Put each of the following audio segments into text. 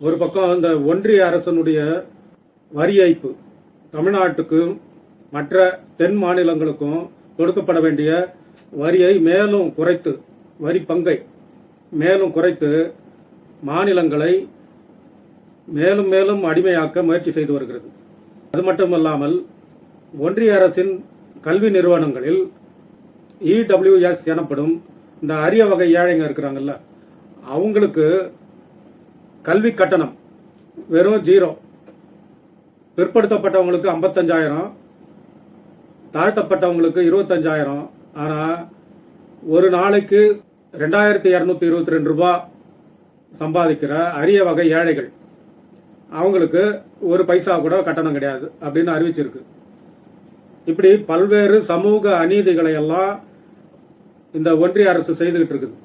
ஒரு பக்கம் அந்த ஒன்றிய அரசனுடைய வரி ஏய்ப்பு தமிழ்நாட்டுக்கும் மற்ற தென் மாநிலங்களுக்கும் கொடுக்கப்பட வேண்டிய வரியை மேலும் குறைத்து வரி பங்கை மேலும் குறைத்து மாநிலங்களை மேலும் மேலும் அடிமையாக்க முயற்சி செய்து வருகிறது. அது மட்டுமல்லாமல் ஒன்றிய அரசின் கல்வி நிறுவனங்களில் இடபிள்யூஎஸ் எனப்படும் இந்த அரிய வகை ஏழைங்க இருக்கிறாங்கல்ல அவங்களுக்கு கல்வி கட்டணம் வெறும் ஜீரோ. பிற்படுத்தப்பட்டவங்களுக்கு ஐம்பத்தஞ்சாயிரம் தாழ்த்தப்பட்டவங்களுக்கு இருபத்தஞ்சாயிரம். ஆனால் ஒரு நாளைக்கு ரெண்டாயிரத்தி இரநூத்தி இருபத்தி ரெண்டு ரூபா சம்பாதிக்கிற அரிய வகை ஏழைகள். அவங்களுக்கு ஒரு பைசா கூட கட்டணம் கிடையாது அப்படின்னு அறிவிச்சிருக்கு. இப்படி பல்வேறு சமூக அநீதிகளை எல்லாம் இந்த ஒன்றிய அரசு செய்துகிட்டு இருக்குது.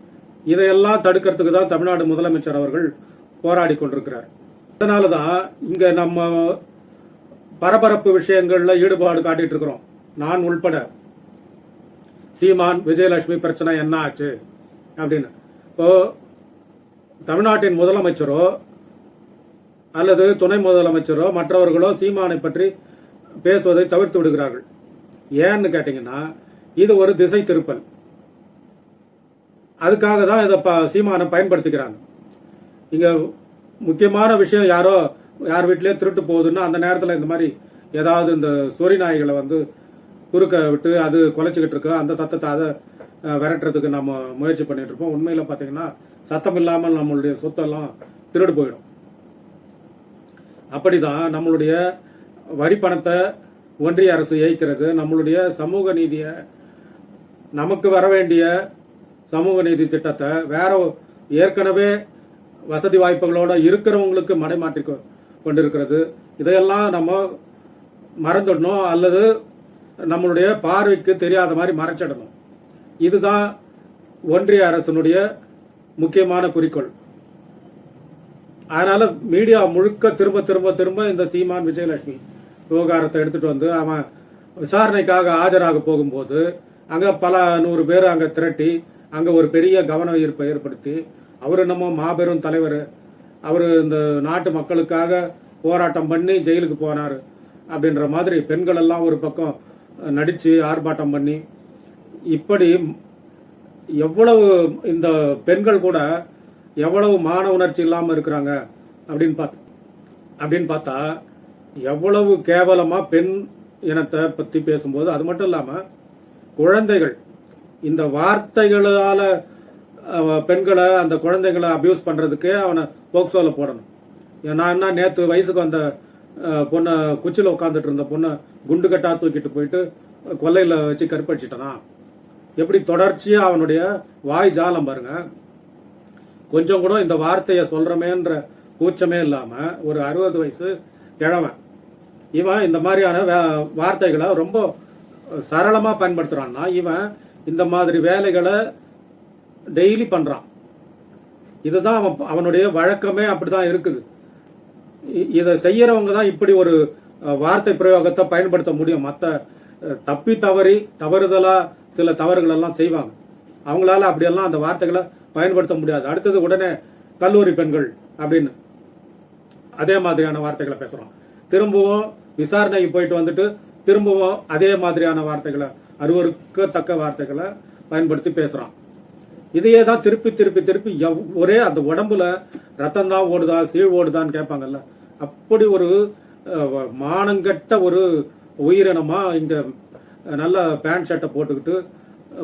இதையெல்லாம் தடுக்கிறதுக்கு தான் தமிழ்நாடு முதலமைச்சர் அவர்கள் போராடி கொண்டிருக்கிறார். அதனால தான் இங்கே நம்ம பரபரப்பு விஷயங்களில் ஈடுபாடு காட்டிகிட்டு இருக்கிறோம். நான் உள்பட. சீமான் விஜயலட்சுமி பிரச்சனை என்ன ஆச்சு? அப்படின்னு. இப்போ தமிழ்நாட்டின் முதலமைச்சரோ அல்லது துணை முதலமைச்சரோ மற்றவர்களோ சீமானை பற்றி பேசுவதை தவிர்த்து விடுகிறார்கள். ஏன்னு கேட்டிங்கன்னா இது ஒரு திசை திருப்பல். அதுக்காக தான் இதை ப சீமானை பயன்படுத்திக்கிறாங்க. இங்கே முக்கியமான விஷயம் யாரோ யார் வீட்டிலே திருட்டு போகுதுன்னா அந்த நேரத்தில் இந்த மாதிரி ஏதாவது இந்த சொறி நாய்களை வந்து குறுக்க விட்டு அது குலைச்சிக்கிட்டு இருக்கு. அந்த சத்தத்தை அதை விரட்டுறதுக்கு நம்ம முயற்சி பண்ணிட்டு இருப்போம். உண்மையில் பார்த்தீங்கன்னா சத்தம் இல்லாமல் நம்மளுடைய சொத்தெல்லாம் திருடு போயிடும். அப்படிதான் நம்மளுடைய வரி பணத்தை ஒன்றிய அரசு ஏய்க்கிறது. நம்மளுடைய சமூக நீதியை நமக்கு வர வேண்டிய சமூக நீதி திட்டத்தை வேற ஏற்கனவே வசதி வாய்ப்புகளோட இருக்கிறவங்களுக்கு மடைமாற்றி கொ- கொண்டிருக்கிறது. இதையெல்லாம் நம்ம மறந்துடணும் அல்லது நம்மளுடைய பார்வைக்கு தெரியாத மாதிரி மறைச்சிடணும். இதுதான் ஒன்றிய அரசினுடைய முக்கியமான குறிக்கோள். அதனால மீடியா முழுக்க திரும்ப திரும்ப திரும்ப இந்த சீமான் விஜயலட்சுமி விவகாரத்தை எடுத்துட்டு வந்து அவன் விசாரணைக்காக ஆஜராக போகும்போது அங்கே பல நூறு பேர் அங்கே திரட்டி அங்கே ஒரு பெரிய கவன ஈர்ப்பை ஏற்படுத்தி அவர் என்னமோ மாபெரும் தலைவர். அவர் இந்த நாட்டு மக்களுக்காக போராட்டம் பண்ணி ஜெயிலுக்கு போனார் அப்படின்ற மாதிரி பெண்கள் எல்லாம் ஒரு பக்கம் நடித்து ஆர்ப்பாட்டம் பண்ணி இப்படி எவ்வளவு இந்த பெண்கள் கூட எவ்வளவு மான உணர்ச்சி இல்லாமல் இருக்கிறாங்க அப்படின்னு பார்த்து அப்படின்னு பார்த்தா எவ்வளவு கேவலமாக பெண் இனத்தை பற்றி பேசும்போது அது மட்டும் இல்லாமல் குழந்தைகள் இந்த வார்த்தைகளால் பெண்களை அந்த குழந்தைங்களை அப்யூஸ் பண்ணுறதுக்கு அவனை போக்சோவில் போடணும். ஏன் நான் என்ன நேற்று வயசுக்கு வந்த பொண்ணை குச்சியில் உட்காந்துட்டு இருந்த பொண்ணை குண்டு கட்டாக தூக்கிட்டு போயிட்டு கொல்லையில் வச்சு கற்பழிச்சிட்டனா எப்படி தொடர்ச்சியாக அவனுடைய வாய் ஜாலம் பாருங்க. கொஞ்சம் கூட இந்த வார்த்தையை சொல்கிறமேன்ற கூச்சமே இல்லாமல் ஒரு அறுபது வயசு கிழவன். இவன் இந்த மாதிரியான வே- வார்த்தைகளை ரொம்ப சரளமாக பயன்படுத்துகிறான்னா இவன் இந்த மாதிரி வேலைகளை டெய்லி பண்ணுறான் இதுதான் அவன் அவனுடைய வழக்கமே அப்படி தான் இருக்குது இதை செய்கிறவங்க தான் இப்படி ஒரு வார்த்தை பிரயோகத்தை பயன்படுத்த முடியும். மற்ற தப்பி தவறி தவறுதலாக சில தவறுகள் எல்லாம் செய்வாங்க. அவங்களால அப்படியெல்லாம் அந்த வார்த்தைகளை பயன்படுத்த முடியாது. அடுத்தது உடனே கல்லூரி பெண்கள் அப்படின்னு அதே மாதிரியான வார்த்தைகளை பேசுகிறோம் திரும்பவும் விசாரணைக்கு போயிட்டு வந்துட்டு திரும்பவும் அதே மாதிரியான வார்த்தைகளை அருவருக்கத்தக்க வார்த்தைகளை பயன்படுத்தி பேசுகிறான் இதையே தான் திருப்பி திருப்பி திருப்பி எவ்- ஒரே அந்த உடம்புல ரத்தம் தான் ஓடுதா சீழ் ஓடுதான்னு கேட்பாங்கல்ல. அப்படி ஒரு மானங்கட்ட மானங்கெட்ட ஒரு உயிரினமா இங்க நல்ல பேண்ட் ஷர்ட்டை போட்டுக்கிட்டு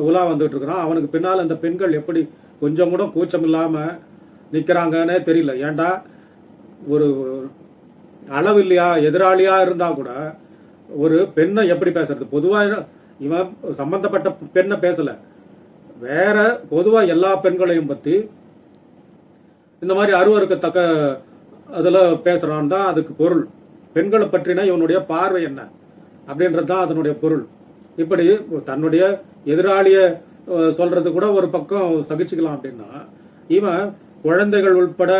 உலா வந்துட்டு இருக்கிறான். அவனுக்கு பின்னால் அந்த பெண்கள் எப்படி கொஞ்சம் கூட கூச்சம் இல்லாம நிற்கிறாங்கன்னே தெரியல. ஏண்டா ஒரு அளவு இல்லையா எதிராளியா இருந்தா கூட ஒரு பெண்ணை எப்படி பேசுறது? பொதுவாக இவன் சம்பந்தப்பட்ட பெண்ணை பேசலை. வேற பொதுவாக எல்லா பெண்களையும் பற்றி இந்த மாதிரி அருவருக்கத்தக்க அதில் பேசுகிறான் தான் அதுக்கு பொருள். பெண்களை பற்றின இவனுடைய பார்வை என்ன? அப்படின்றது தான் அதனுடைய பொருள். இப்படி தன்னுடைய எதிராளியை சொல்கிறது கூட ஒரு பக்கம் சகிச்சுக்கலாம் அப்படின்னா இவன் குழந்தைகள் உள்பட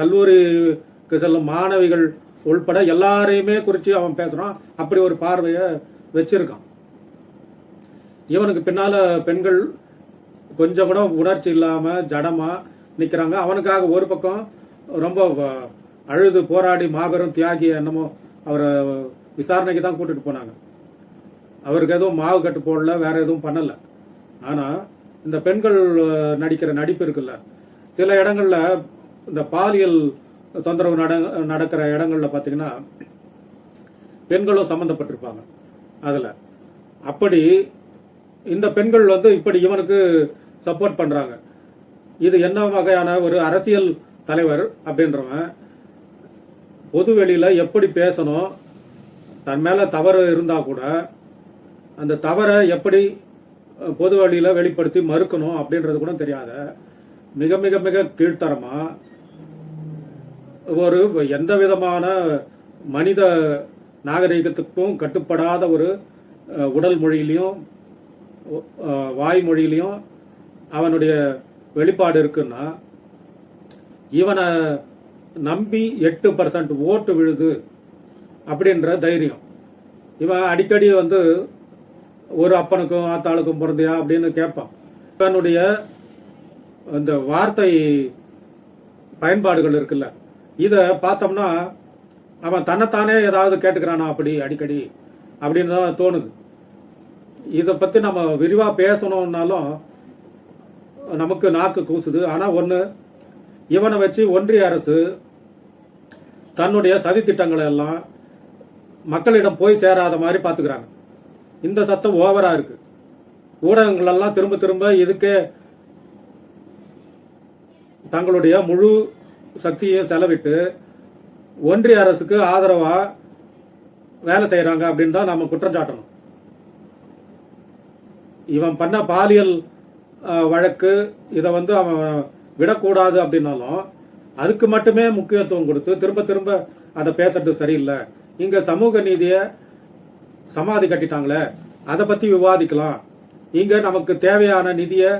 கல்லூரிக்கு செல்லும் மாணவிகள் உள்பட எல்லாரையுமே குறித்து அவன் பேசுகிறான் அப்படி ஒரு பார்வையை வச்சிருக்கான். இவனுக்கு பின்னால் பெண்கள் கொஞ்சம் கூட உணர்ச்சி இல்லாமல் ஜடமாக நிற்கிறாங்க அவனுக்காக ஒரு பக்கம் ரொம்ப அழுது போராடி மாபெரும் தியாகி என்னமோ அவரை விசாரணைக்கு தான் கூட்டிகிட்டு போனாங்க. அவருக்கு எதுவும் மாவு கட்டு போடல வேற எதுவும் பண்ணலை. ஆனால் இந்த பெண்கள் நடிக்கிற நடிப்பு இருக்குல்ல சில இடங்களில் இந்த பாலியல் தொந்தரவு நட நடக்கிற இடங்களில் பார்த்தீங்கன்னா பெண்களும் சம்மந்தப்பட்டிருப்பாங்க அதில் அப்படி இந்த பெண்கள் வந்து இப்படி இவனுக்கு சப்போர்ட் பண்ணுறாங்க இது என்ன வகையான ஒரு அரசியல் தலைவர் அப்படின்றவன் பொது வெளியில் எப்படி பேசணும் தன் மேலே தவறு இருந்தால் கூட அந்த தவறை எப்படி பொது வழியில் வெளிப்படுத்தி மறுக்கணும் அப்படின்றது கூட தெரியாத மிக மிக மிக கீழ்த்தரமாக ஒரு எந்த விதமான மனித நாகரிகத்துக்கும் கட்டுப்படாத ஒரு உடல் மொழியிலையும் வாய்மொழியிலையும் அவனுடைய வெளிப்பாடு இருக்குன்னா இவனை நம்பி எட்டு பர்சன்ட் ஓட்டு விழுது அப்படின்ற தைரியம். இவன் அடிக்கடி வந்து ஒரு அப்பனுக்கும் ஆத்தாளுக்கும் பிறந்தியா அப்படின்னு கேட்பான். இவனுடைய இந்த வார்த்தை பயன்பாடுகள் இருக்குல்ல இதை பார்த்தோம்னா அவன் தன்னைத்தானே ஏதாவது கேட்டுக்கிறானா அப்படி அடிக்கடி அப்படின்னு தான் தோணுது. இதை பற்றி நம்ம விரிவாக பேசணும்னாலும் நமக்கு நாக்கு கூசுது. ஆனால் ஒன்று இவனை வச்சு ஒன்றிய அரசு தன்னுடைய சதித்திட்டங்களை எல்லாம் மக்களிடம் போய் சேராத மாதிரி பார்த்துக்கிறாங்க இந்த சத்தம் ஓவராக இருக்குது ஊடகங்களெல்லாம் திரும்ப திரும்ப இதுக்கே தங்களுடைய முழு சக்தியை செலவிட்டு ஒன்றிய அரசுக்கு ஆதரவாக வேலை செய்கிறாங்க அப்படின்னு தான் நம்ம குற்றம் சாட்டணும். இவன் பண்ண பாலியல் வழக்கு இதை வந்து அவன் விடக்கூடாது அப்படின்னாலும் அதுக்கு மட்டுமே முக்கியத்துவம் கொடுத்து திரும்ப திரும்ப அதை பேசுறது சரியில்லை. இங்கே சமூக நீதியை சமாதி கட்டிட்டாங்களே அதை பற்றி விவாதிக்கலாம். இங்கே நமக்கு தேவையான நிதியை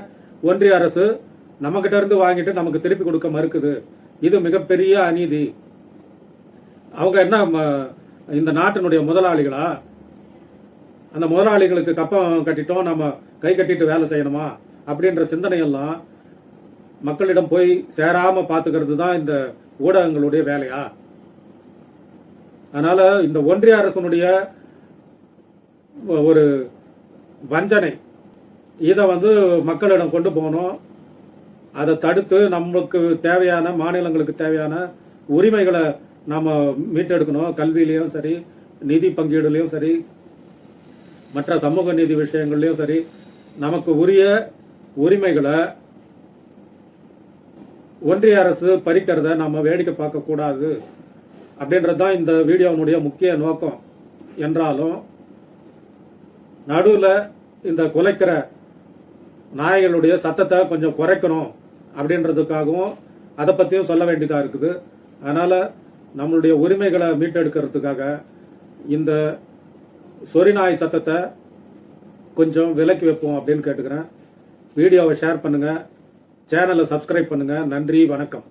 ஒன்றிய அரசு நம்மகிட்ட இருந்து வாங்கிட்டு நமக்கு திருப்பி கொடுக்க மறுக்குது. இது மிகப்பெரிய அநீதி. அவங்க என்ன ம- இந்த நாட்டினுடைய முதலாளிகளா? அந்த முதலாளிகளுக்கு கப்பம் கட்டிட்டோம் நம்ம கை கட்டிட்டு வேலை செய்யணுமா? அப்படின்ற சிந்தனையெல்லாம் மக்களிடம் போய் சேராமல் பார்த்துக்கிறது தான் இந்த ஊடகங்களுடைய வேலையா? அதனால் இந்த ஒன்றிய அரசனுடைய ஒரு வஞ்சனை. இதை வந்து மக்களிடம் கொண்டு போகணும். அதை தடுத்து நம்மளுக்கு தேவையான மாநிலங்களுக்கு தேவையான உரிமைகளை நாம் மீட்டெடுக்கணும். கல்வியிலையும் சரி நிதி பங்கீடுலையும் சரி மற்ற சமூக நீதி விஷயங்கள்லையும் சரி நமக்கு உரிய உரிமைகளை ஒன்றிய அரசு பறிக்கிறத நம்ம வேடிக்கை பார்க்கக்கூடாது அப்படின்றது தான் இந்த வீடியோவினுடைய முக்கிய நோக்கம். என்றாலும் நடுவில் இந்த குலைக்கிற நாய்களுடைய சத்தத்தை கொஞ்சம் குறைக்கணும் அப்படின்றதுக்காகவும் அதை பற்றியும் சொல்ல வேண்டியதாக இருக்குது. அதனால் நம்மளுடைய உரிமைகளை மீட்டெடுக்கிறதுக்காக இந்த சொரிநாய் சத்தத்தை கொஞ்சம் விலக்கி வைப்போம் அப்படின்னு கேட்டுக்கிறேன். வீடியோவை ஷேர் பண்ணுங்கள் சேனலை சப்ஸ்கிரைப் பண்ணுங்கள் நன்றி வணக்கம்.